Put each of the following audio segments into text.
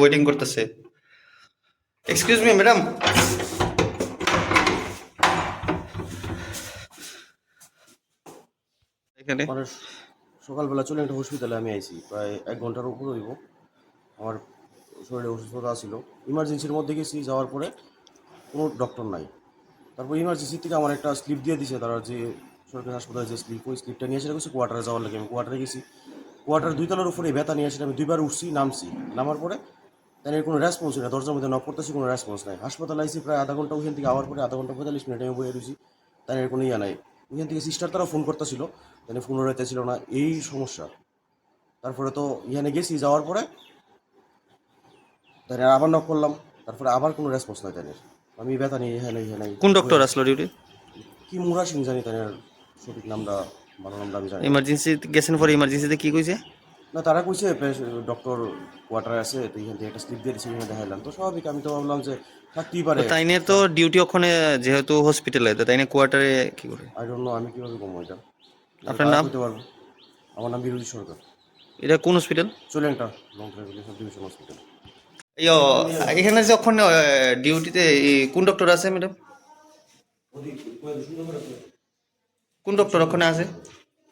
Waiting করতেছে। Excuse me madam এখানে? সকালবেলা চলে একটা হসপিটালে আমি আইছি, প্রায় এক ঘণ্টার উপর হইব। আমার শরীরে অসুস্থতা ছিল। ইমার্জেন্সির মধ্যে গেছি, যাওয়ার পরে কোনো ডক্টর নাই। তারপর ইমার্জেন্সি থেকে আমার একটা স্লিপ দিয়ে দিছে, তারা যে সরকারি হাসপাতালে যে স্লিপ ওই স্লিপটা নিয়ে এসে কোয়ার্টারে যাওয়ার লাগে আমি কোয়ার্টারে গেছি। কোয়ার্টার দুই তলার উপরে ব্যথা নিয়ে এসে আমি দুইবার উঠছি নামছি। নামার পরে তাই কোনো রেসপন্স নেই দরজার মধ্যে নক করতেছি কোনো রেসপন্স নাই। হাসপাতালে আইসি প্রায় আধা ঘণ্টা ওইখান থেকে আওয়ার পরে আধা ঘণ্টা পঁয়তাল্লিশ মিনিট আমি বয়ে রয়েছি তাই কোনো ইয়া নাই। ওইখান থেকে সিস্টার তারা ফোন করতেছিল তাই ফোন ছিল না এই সমস্যা। তারপরে তো ইহানে গেছি যাওয়ার পরে তাই আবার নক করলাম তারপরে আবার কোনো রেসপন্স নাই তাই আমি ব্যথা নিয়ে ইহানে ইহানে কোন ডক্টর আসলো ডিউটি কি মুরা সিং জানি তাই সঠিক নামটা। ভালো নামটা আমি জানি না। ইমার্জেন্সি গেছেন পরে ইমার্জেন্সিতে কি কইছে? না তারা কইছে ডক্টর কোয়ার্টারে আছে তো এখান থেকে একটা স্লিপ দিয়ে দিচ্ছে এখানে দেখাইলাম। তো স্বাভাবিক আমি তো ভাবলাম যে থাকতেই পারে। তাইনে তো ডিউটি ওখানে যেহেতু হসপিটালে তো তাইনে কোয়ার্টারে কি করে? আই ডোন্ট নো আমি কীভাবে কমবো এটা? আপনার তারা নাম? কইতে পারব। আমার নাম বিরোধী সরকার। এটা কোন হসপিটাল চলেনটা লং ট্রাভেলেশন ডিভিশন হসপিটাল ইয়ো এখানে যে ওখানে ডিউটিতে কোন ডক্টর আছে ম্যাডাম কোন ডক্টর ওখানে আছে?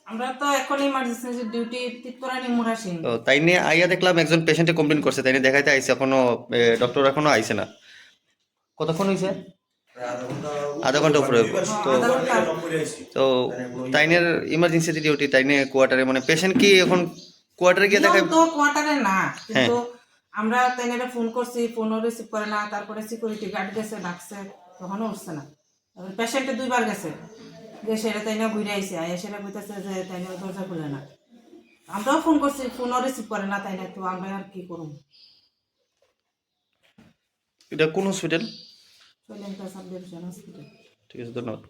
আমরা তো এখন ইমার্জেন্সি ডিউটি তিতরানি মুরাসিং তো তাই নিয়ে আইয়া দেখলাম একজন পেশেন্টে কমপ্লেন করছে তাই নিয়ে দেখাইতে আইছে এখনও ডক্টর এখনও আইছে না। কতক্ষণ হয়েছে আধা ঘণ্টা উপরে। তো তো তাইনের ইমার্জেন্সি ডিউটি তাই নিয়ে কোয়ার্টারে মানে পেশেন্ট কি এখন কোয়ার্টারে গিয়ে নিয়ম তো কোয়ার্টারে না কিন্তু আমরা তাইনারে ফোন করছি ফোনও রিসিভ করে না তারপরে সিকিউরিটি গার্ড গেছে ডাকছে তখনও উঠছে না। পেশেন্টে দুইবার গেছে। গেছে এটা তাইনা ঘুরে আইছে আইয়া সেটা কইতেছে যে তাইনা দরজা খুলে না। আমরাও ফোন করছি ফোনও রিসিভ করে না তাইনা তো আমরা আর কি করুম? এটা কোন হসপিটাল ঠিক আছে ধন্যবাদ।